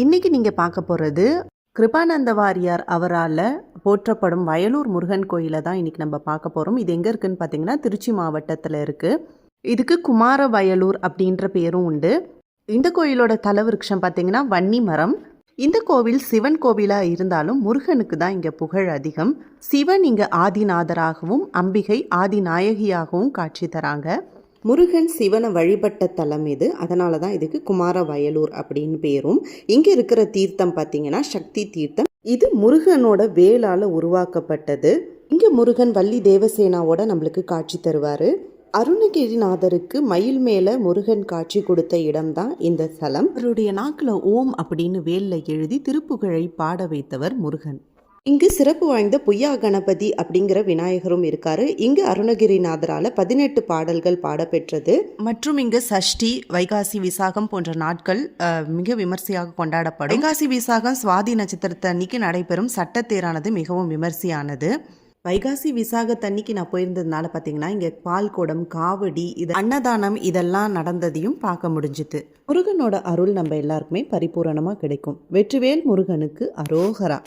இன்னைக்கு நீங்கள் பார்க்க போகிறது கிருபானந்த வாரியார் அவரால் போற்றப்படும் வயலூர் முருகன் கோயிலை தான் இன்னைக்கு நம்ம பார்க்க போகிறோம் இது எங்கே இருக்குன்னு பார்த்தீங்கன்னா திருச்சி மாவட்டத்தில் இருக்குது இதுக்கு குமார வயலூர் அப்படின்ற பேரும் உண்டு. இந்த கோயிலோட தலவிருட்சம் பார்த்தீங்கன்னா வன்னி மரம். இந்த கோவில் சிவன் கோவிலாக இருந்தாலும் முருகனுக்கு தான் இங்கே புகழ் அதிகம். சிவன் இங்கே ஆதிநாதராகவும் அம்பிகை ஆதிநாயகியாகவும் காட்சி தராங்க. முருகன் சிவனை வழிபட்ட தலம் இது அதனால தான் இதுக்கு குமார வயலூர் அப்படின்னு பேரும். இங்கே இருக்கிற தீர்த்தம் பார்த்தீங்கன்னா சக்தி தீர்த்தம். இது முருகனோட வேளால் உருவாக்கப்பட்டது. இங்கே முருகன் வள்ளி தேவசேனாவோட நம்மளுக்கு காட்சி தருவார். அருணகிரிநாதருக்கு மயில் மேலே முருகன் காட்சி கொடுத்த இடம்தான் இந்த ஸ்தலம் அவருடைய நாக்கில் ஓம் அப்படின்னு வேலில் எழுதி திருப்புகழை பாட வைத்தவர் முருகன். இங்கு சிறப்பு வாய்ந்த பொய்யா கணபதி அப்படிங்கிற விநாயகரும் இருக்காரு. இங்கு அருணகிரிநாதரால பதினெட்டு பாடல்கள் பாடப்பெற்றது. மற்றும் இங்கு சஷ்டி வைகாசி விசாகம் போன்ற நாட்கள் மிக விமர்சையாக கொண்டாடப்படும். வைகாசி விசாகம் சுவாதி நட்சத்திரத்தை அன்னைக்கு நடைபெறும் சட்டத்தேரானது மிகவும் விமர்சையானது. வைகாசி விசாகத்தன்னைக்கு நான் போயிருந்ததுனால பார்த்தீங்கன்னா இங்கே பால் குடம் காவடி இது அன்னதானம் இதெல்லாம் நடந்ததையும் பார்க்க முடிஞ்சுது. முருகனோட அருள் நம்ம எல்லாருக்குமே பரிபூரணமாக கிடைக்கும். வெற்றிவேல் முருகனுக்கு அரோகரா.